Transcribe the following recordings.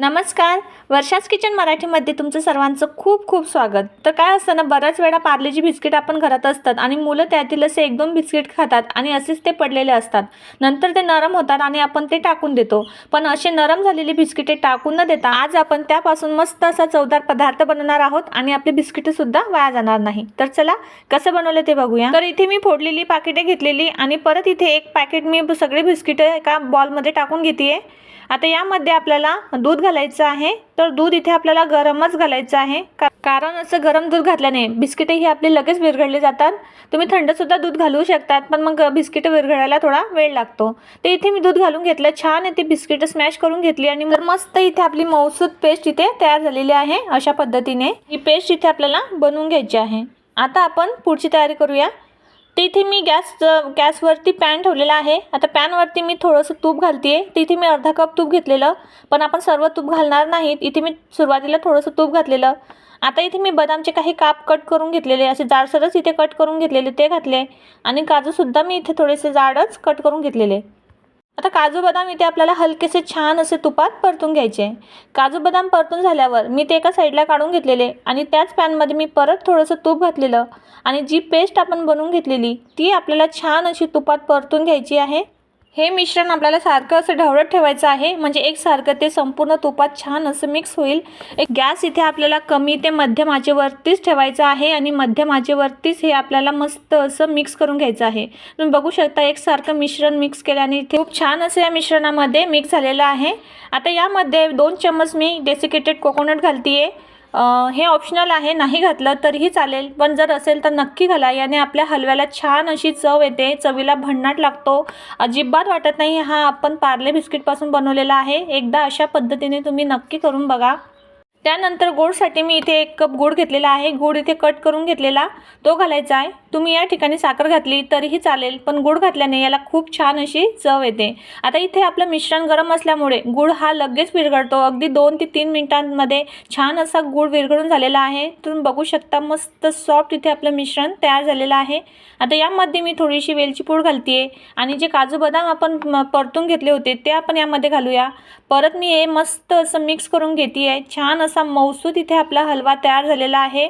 नमस्कार. वर्षास किचन मराठीमध्ये तुमचं सर्वांचं खूप खूप स्वागत. तर काय असतं ना बऱ्याच वेळा पार्लेजी बिस्किट आपण घरात असतात आणि मुलं त्यातील असे एक दोन बिस्किट खातात आणि असेच ते पडलेले असतात. नंतर ते नरम होतात आणि आपण ते टाकून देतो. पण असे नरम झालेले बिस्किटे टाकून न देता आज आपण त्यापासून मस्त असा चवदार पदार्थ बनवणार आहोत आणि आपली बिस्किटंसुद्धा वाया जाणार नाही. तर चला कसं बनवलं ते बघूया. तर इथे मी फोडलेली पाकिटे घेतलेली आणि परत इथे एक पॅकेट मी सगळे बिस्किटे एका बॉलमध्ये टाकून घेते आता यामध्ये आपल्याला दूध घालायचं आहे. तर दूध इथे आपल्याला गरमच घालायचं आहे. का कारण असं गरम दूध घातल्याने बिस्किटे ही आपली लगेच विरघळली जातात. तुम्ही थंडसुद्धा दूध घालू शकतात पण मग बिस्किटं विरघळायला थोडा वेळ लागतो. तर इथे मी दूध घालून घेतलं छान इथे बिस्किटं स्मॅश करून घेतली आणि तर मस्त इथे आपली मौसूद पेस्ट इथे तयार झालेली आहे अशा पद्धतीने. ही पेस्ट इथे आपल्याला बनवून घ्यायची आहे. आता आपण पुढची तयारी करूया. तिथे मी गॅस गॅसवरती पॅन ठेवलेला आहे. आता पॅनवरती मी थोडंसं तूप घालते आहे तिथे मी अर्धा कप तूप घेतलेलं. पण आपण सर्व तूप घालणार नाहीत. इथे मी सुरुवातीला थोडंसं तूप घातलेलं. आता इथे मी बदामचे काही काप कट करून घेतलेले. असे जाडसरच इथे कट करून घेतलेले. ते घातले. आणि काजूसुद्धा मी इथे थोडेसे जाडच कट करून घेतलेले. आता काजू बदाम इथे आपल्याला हलकेसे छान असे तुपात परतून घ्यायचे काजू बदाम परतून झाल्यावर मी ते एका साईडला काढून घेतलेले आणि त्याच पॅनमध्ये मी परत थोडंसं तूप घातलेलं आणि जी पेस्ट आपण बनवून घेतलेली ती आपल्याला छान अशी तुपात परतून घ्यायची आहे. हे मिश्रण आपल्याला सारखं असं ढवळत ठेवायचं आहे. म्हणजे एकसारखं ते संपूर्ण तुपात छान असं मिक्स होईल. एक गॅस इथे आपल्याला कमी ते मध्यम आचेवरतीच ठेवायचं आहे आणि मध्यम आचेवरतीच हे आपल्याला मस्त असं मिक्स करून घ्यायचं आहे. तुम्ही बघू शकता एकसारखं मिश्रण मिक्स केल्याने इथे खूप छान असं या मिश्रणामध्ये मिक्स झालेलं आहे. आता यामध्ये दोन चम्मच मी डेसिकेटेड कोकोनट घालते आहे हे ऑप्शनल आहे नाही घातलं तरीही चालेल. पण जर असेल तर नक्की घाला. याने आपल्या हलव्याला छान अशी चव येते. चवीला भन्नाट लागतो. अजिबात वाटत नाही. हा आपण पार्ले बिस्किटपासून बनवलेला आहे. एकदा अशा पद्धतीने तुम्ही नक्की करून बघा. त्यानंतर गोडसाठी मी इथे एक कप गोड घेतलेला आहे. गोड इथे कट करून घेतलेला. तो घालायचा आहे. तुम्ही या ठिकाणी साखर घातली तरीही चालेल पण गोड घातल्याने याला खूप छान अशी चव येते. आता इथे आपलं मिश्रण गरम असल्यामुळे गुळ हा लगेच विरघळतो. अगदी दोन ते तीन मिनिटांमध्ये छान असा गुळ विरघळून झालेला आहे. तुम्ही बघू शकता मस्त सॉफ्ट इथे आपलं मिश्रण तयार झालेलं आहे. आता यामध्ये मी थोडीशी वेलची पूड घालते आणि जे काजू बदाम आपण परतून घेतले होते ते आपण यामध्ये घालूया. परत मी हे मस्त असं मिक्स करून घेते आहे छान असा मौसूद इथे आपला हलवा तयार झालेला आहे.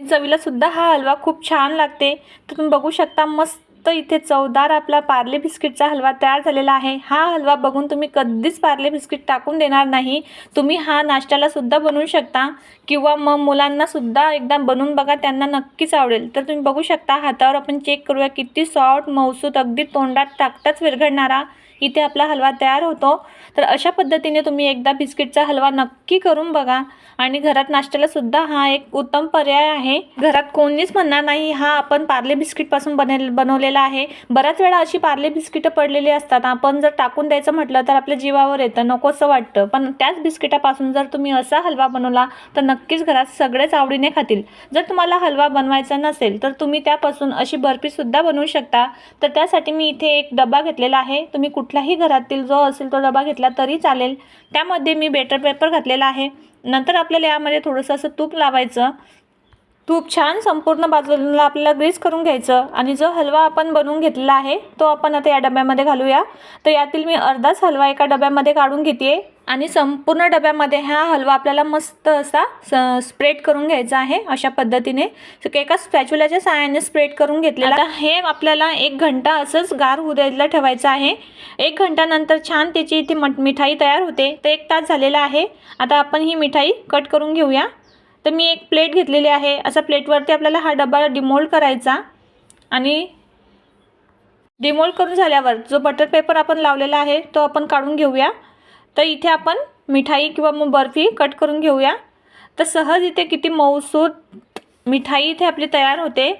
चवीला सुद्धा हा हलवा खूप छान लागते. तर तुम्ही बघू शकता मस्त इथे चवदार आपला पार्ले बिस्किटचा हलवा तयार झालेला आहे. हा हलवा बघून तुम्ही कधीच पार्ले बिस्किट टाकून देणार नाही. तुम्ही हा नाश्त्याला सुद्धा बनवू शकता किंवा मग मुलांना सुद्धा एकदा बनवून बघा त्यांना नक्कीच आवडेल. तर तुम्ही बघू शकता हातावर आपण चेक करूया किती सॉफ्ट मौसूद अगदी तोंडात टाकताच विरघळणारा इथे आपला हलवा तयार होतो. तर अशा पद्धतीने तुम्ही एकदा बिस्किटचा हलवा नक्की करून बघा. आणि घरात नाश्त्याला सुद्धा हा एक उत्तम पर्याय आहे. घरात कोणीच म्हणणार नाही हा आपण पार्ले बिस्किटपासून बनेल बनवलेला आहे. बऱ्याच वेळा अशी पार्ले बिस्किटं पडलेली असतात. आपण जर टाकून द्यायचं म्हटलं तर आपल्या जीवावर येतं नकोसं वाटतं. पण त्याच बिस्किटापासून जर तुम्ही असा हलवा बनवला तर नक्कीच घरात सगळेच आवडीने खातील. जर तुम्हाला हलवा बनवायचा नसेल तर तुम्ही त्यापासून अशी बर्फीसुद्धा बनवू शकता. तर त्यासाठी मी इथे एक डबा घेतलेला आहे. तुम्ही कुठल्याही घरातील जो असेल तो डबा घेतला तरी चालेल. त्यामध्ये मी बेटर पेपर घातलेला आहे. नंतर आपल्याला यामध्ये थोडंसं असं तूप लावायचं. तूप छान संपूर्ण बाजूला आपल्याला ग्रीस करून घ्यायचं आणि जो हलवा आपण बनवून घेतलेला आहे तो आपण आता या डब्यामध्ये घालूया. तर यातील मी अर्धाच हलवा एका डब्यामध्ये काढून घेते आणि संपूर्ण डब्यामध्ये हा हलवा आपल्याला मस्त असा स स्प्रेड करून घ्यायचा आहे अशा पद्धतीने. एका स्पॅच्युलाच्या सहाय्याने स्प्रेड करून घेतलेला. हे आपल्याला एक घंटा असंच गार होऊ द्यायला ठेवायचं आहे. एक घंट्यानंतर छान त्याची इथे मठ मिठाई तयार होते. तर एक तास झालेला आहे. आता आपण ही मिठाई कट करून घेऊया. तर मी एक प्लेट घेतलेली आहे. असा प्लेटवरती आपल्याला हा डबा डिमोल्ड करायचा आणि डिमोल्ड करून झाल्यावर जो बटर पेपर आपण लावलेला आहे तो आपण काढून घेऊया. तर इथे आपण मिठाई किंवा मग बर्फी कट करून घेऊया. तर सहज इथे किती मऊसूद मिठाई इथे आपली तयार होते.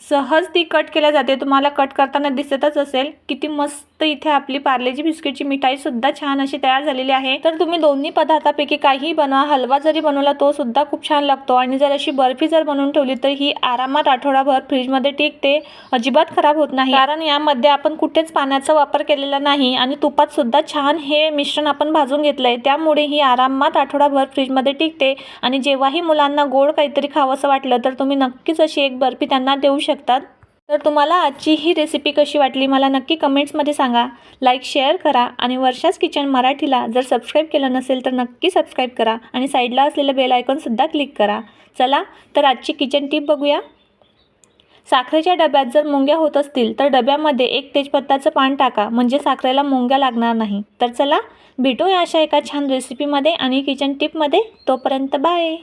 सहज ती कट केल्या जाते. तुम्हाला कट करताना दिसतच असेल. किती मस्त इथे आपली पार्लेजी बिस्किटची मिठाईसुद्धा छान अशी तयार झालेली आहे. तर तुम्ही दोन्ही पदार्थापैकी काहीही बनवा. हलवा जरी बनवला तो सुद्धा खूप छान लागतो. आणि जर अशी बर्फी जर बनवून ठेवली तर ही आरामात आठवडाभर फ्रीजमध्ये टिकते. अजिबात खराब होत नाही. कारण यामध्ये आपण कुठेच पाण्याचा वापर केलेला नाही आणि तुपात सुद्धा छान हे मिश्रण आपण भाजून घेतलंय. त्यामुळे ही आरामात आठवडाभर फ्रीजमध्ये टिकते. आणि जेव्हाही मुलांना गोड काहीतरी खावंसं वाटलं तर तुम्ही नक्कीच अशी एक बर्फी त्यांना देऊ शकतात? तर तुम्हाला आजची ही रेसिपी कशी वाटली मला नक्की कमेंट्समध्ये सांगा. लाईक शेअर करा आणि वर्षास किचन मराठीला जर सबस्क्राईब केलं नसेल तर नक्की सबस्क्राईब करा आणि साईडला असलेलं बेल आयकॉनसुद्धा क्लिक करा. चला तर आजची किचन टिप बघूया. साखरेच्या डब्यात जर मुंग्या होत असतील तर डब्यामध्ये एक तेजपत्ताचं पान टाका म्हणजे साखरेला मुंग्या लागणार नाही. तर चला भेटूया अशा एका छान रेसिपीमध्ये आणि किचन टिपमध्ये तोपर्यंत बाय